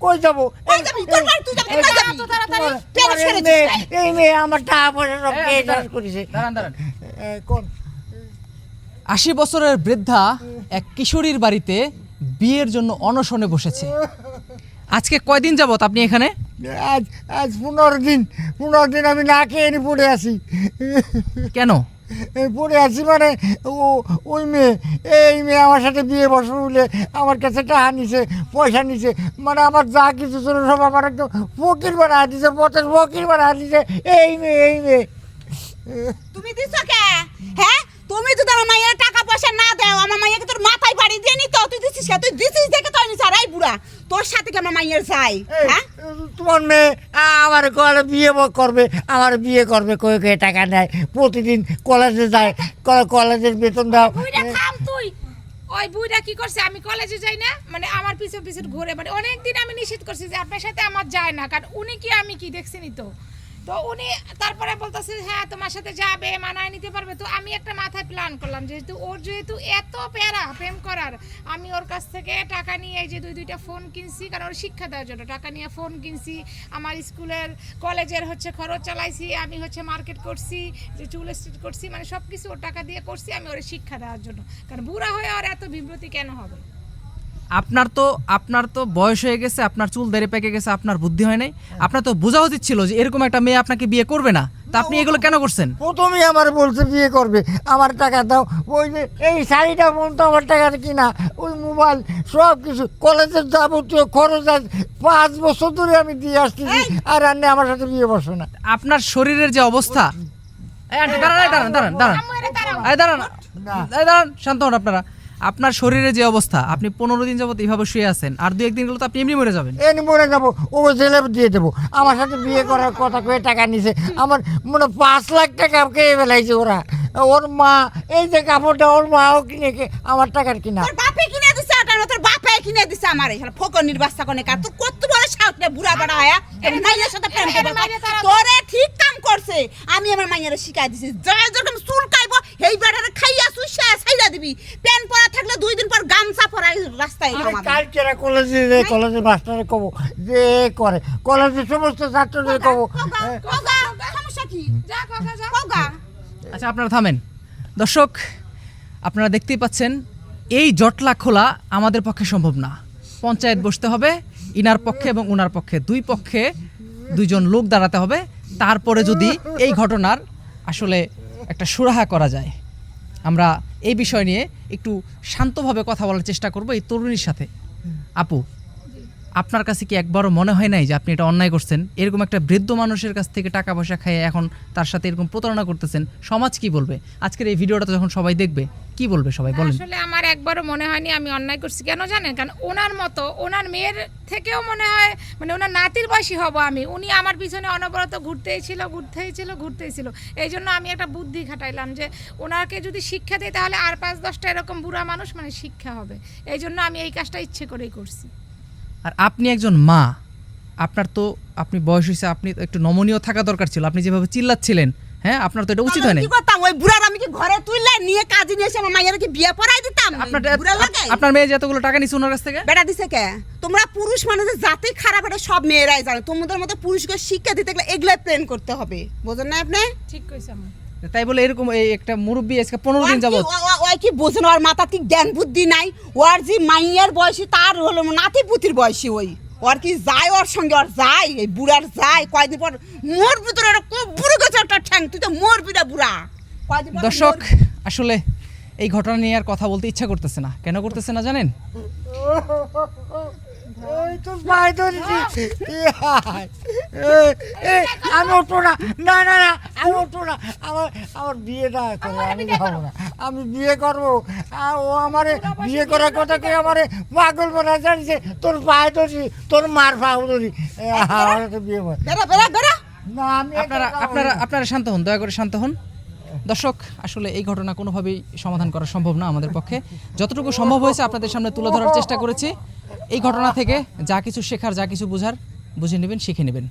কই যাব? এই মেয়ে- আমার টাকা পয়সা সব খেয়ে চাষ করেছে? কোন? আশি বছরের বৃদ্ধা এক কিশোরীর বাড়িতে বিয়ের জন্য অনশনে বসেছে। আজকে কয়দিন যাবত আপনি এখানে? আজ আজ পনেরো দিন। পনেরো দিন আমি না খেয়ে পড়ে আছি। কেন? পড়ে আছি মানে ও, ওই মেয়ে, এই মেয়ে আমার সাথে বিয়ে বসবে বলে আমার কাছে টাকা নিছে, পয়সা নিছে মানে আমার যা কিছু ছিল সব আমার একদম ফকির বানা দিছে, পথের ফকির বানা দিছে, এই মেয়ে এই মেয়ে। তুমি দিছ কে? হ্যাঁ? তুমি যদি আমার মাইয়ের টাকা পয়সা না দাও, আমার মাইয়াকে তোর মাথায় বাড়ি দিয়ে নিত, তুই দিছিস? তুই দিছিস দেখে বুড়া তোর সাথে কি আমার মাইয়ের চাই হ্যাঁ? তোমার মেয়ে আমার কলে বিয়ে করবে আমার বিয়ে করবে কয়ে কয়ে টাকা নেয়? প্রতিদিন কলেজে যায় ক- কলেজের বেতন দাও। তুই। ওই বুইরা কি করছে? আমি কলেজে যাই না মানে আমার পিছু পিছু ঘুরে মানে অনেকদিন আমি নিষেধ করছি যে আপনার সাথে আমার যায় না কারণ উনি কি আমি কি দেখছিনি তো। তো উনি তারপরে বলতেছে হ্যাঁ তোমার সাথে যাবে, মানায় নিতে পারবে। তো আমি একটা মাথায় প্ল্যান করলাম, যেহেতু ওর যেহেতু এত প্যারা প্রেম করার, আমি ওর কাছ থেকে টাকা নিয়ে এই যে দুই দুইটা ফোন কিনছি, কারণ ওর শিক্ষা দেওয়ার জন্য টাকা নিয়ে ফোন কিনছি, আমার স্কুলের কলেজের হচ্ছে খরচ চালাইছি, আমি হচ্ছে মার্কেট করছি, যে চুল স্ট্রিট করছি মানে সব কিছু ওর টাকা দিয়ে করছি, আমি ওর শিক্ষা দেওয়ার জন্য। কারণ বুড়া হয়ে ওর এত বিব্রতি কেন হবে? আপনার তো আপনার তো বয়স হয়ে গেছে আপনার চুল বেড়ে পেকে গেছে আপনার বুদ্ধি হয় নাই। আপনার তো বোঝা উচিত ছিল যে এরকম একটা মেয়ে আপনাকে বিয়ে করবে না। তা আপনি এগুলো কেন করছেন? প্রথমেই আমার বলছে বিয়ে করবে। আমার টাকা দাও। ওই যে এই শাড়িটা পর্যন্ত আমার টাকা কিনা। ওই মোবাইল সব কিছু কলেজের যাবতীয় খরচ আজ পাঁচ বছর ধরে আমি দিয়ে আসতেছি আর রান্না আমার সাথে বিয়ে বসে না। আপনার শরীরের যে অবস্থা। দাঁড়ান দাঁড়ান দাঁড়ান দাঁড়ান। দাঁড়ান। দাঁড়ান শান্ত হন আপনারা। আপনার শরীরের যে অবস্থা আপনি পনেরো দিন যাবত এইভাবে শুয়ে আছেন আর দু একদিন গেলে তো আপনি এমনি মরে যাবেন। এনে মরে যাব ও জেলে দিয়ে দেবো। আমার সাথে বিয়ে করার কথা কয়ে টাকা নিছে আমার মনে পাঁচ লাখ টাকা খেয়ে ফেলাইছে ওরা। ওর মা এই যে কাপড়টা ওর মাও কিনে কে- আমার টাকার কিনা। বাপে কিনে দিছে ওটা না তোর বাপে কিনে দিছে আমারে। শালা ফকর নির্বাচন করে কার তোর কত বড় রে বুড়া বড় আয়া। মাইয়ের সাথে প্রেম মাইরে তারা- তোরে ঠিক কাম করছে। আমি আমার মাইয়ারে শিখাই দিছি। যা যখন চুল কাইবো এই বেড়ারে খাইয়া সুইসা ছাইরা দিবি প্যান পরা থাকলে দুই দিন পর গামছা পরাই রাস্তায়। কালকেরা কলেজে যে মাস্টারে কব যে করে। কলেজের সমস্ত ছাত্রদের কব। কগা, কগা, সমস্যা কি? যা কাকা যা। কগা? আচ্ছা আপনারা থামেন। দর্শক আপনারা দেখতেই পাচ্ছেন এই জটলা খোলা আমাদের পক্ষে সম্ভব না। পঞ্চায়েত বসতে হবে ইনার পক্ষে এবং উনার পক্ষে। দুই পক্ষে দুইজন লোক দাঁড়াতে হবে। তারপরে যদি এই ঘটনার আসলে একটা সুরাহা করা যায়। আমরা এই বিষয় নিয়ে একটু শান্তভাবে কথা বলার চেষ্টা করব এই তরুণীর সাথে। আপু আপনার কাছে কি একবারও মনে হয় নাই যে আপনি এটা অন্যায় করছেন? এরকম একটা বৃদ্ধ মানুষের কাছ থেকে টাকা পয়সা খাইয়ে এখন তার সাথে এরকম প্রতারণা করতেছেন, সমাজ কি বলবে? আজকের এই ভিডিওটা যখন সবাই দেখবে, কি বলবে সবাই? বলেন। আসলে আমার একবারও মনে হয়নি আমি অন্যায় করছি, কেন জানেন? কারণ ওনার মতো, ওনার মেয়ের থেকেও মনে হয় মানে ওনার নাতির বয়সী হব আমি। উনি আমার পিছনে অনবরত ঘুরতেই ছিল ঘুরতেই ছিল ঘুরতেই ছিল। এই জন্য আমি একটা বুদ্ধি খাটাইলাম যে ওনাকে যদি শিক্ষা দিই তাহলে আর পাঁচ দশটা এরকম বুড়া মানুষ মানে শিক্ষা হবে। এই জন্য আমি এই কাজটা ইচ্ছে করেই করছি। আর আপনি একজন মা আপনার তো আপনি বয়স হয়েছে আপনি একটু নমনীয় থাকা দরকার ছিল আপনি যেভাবে চিল্লাচ্ছিলেন হ্যাঁ? আপনার তো এটা উচিত হয় না কি করতাম? ওই বুড়ার আমি কি ঘরে তুললে নিয়ে কাজে নিয়ে এসে আমার মাইয়ারে কি বিয়ে পড়াই দিতাম? আপনার বুড়া লাগে? আপনার মেয়ে যে এতগুলো টাকা নিচ্ছে ওনার কাছ থেকে? বেটা দিছে কে? তোমরা পুরুষ মানুষের জাতি খারাপ এটা সব মেয়েরাই জানে। তোমাদের মতো পুরুষকে শিক্ষা দিতে গেলে এগুলাই প্লেন করতে হবে। বোঝেন না আপনি? ঠিক কইছে আমি তাই বলে এরকম এই একটা মুরব্বী আজকে পনেরো দিন কি- ও- ওই কি বোঝেন? ওর মাথা ঠিক জ্ঞান বুদ্ধি নাই। ওর যে মাইয়ার বয়সী তার হলো নাতি পুতির বয়সী ওই। ওর কি যায় ওর সঙ্গে? ওর যায় এই বুড়ার যায়। কয়দিন পর মোর ভিতরে একটা খুব বুড়ো গেছে একটা ঠ্যাং। তুই তো মোর বুড়া। কয়দিন দর্শক আসলে এই ঘটনা নিয়ে আর কথা বলতে ইচ্ছা করতেছে না। কেন করতেছে না জানেন? আমি উঠবো না। না না না। আমি উঠবো না আমার আমার বিয়েটা করব আমি যাব না আমি বিয়ে করব। আর ও আমারে বিয়ে করার কথা কে আমারে পাগল বানা জানিছে তোর পায়ে ধরছি তোর মার ধরি। আমার তো বিয়ে না আমি আপনারা আপনারা আপনারা শান্ত হন দয়া করে শান্ত হন। দর্শক আসলে এই ঘটনা কোনোভাবেই সমাধান করা সম্ভব না আমাদের পক্ষে। যতটুকু সম্ভব হয়েছে আপনাদের সামনে তুলে ধরার চেষ্টা করেছি। এই ঘটনা থেকে যা কিছু শেখার যা কিছু বোঝার বুঝে নেবেন শিখে নেবেন।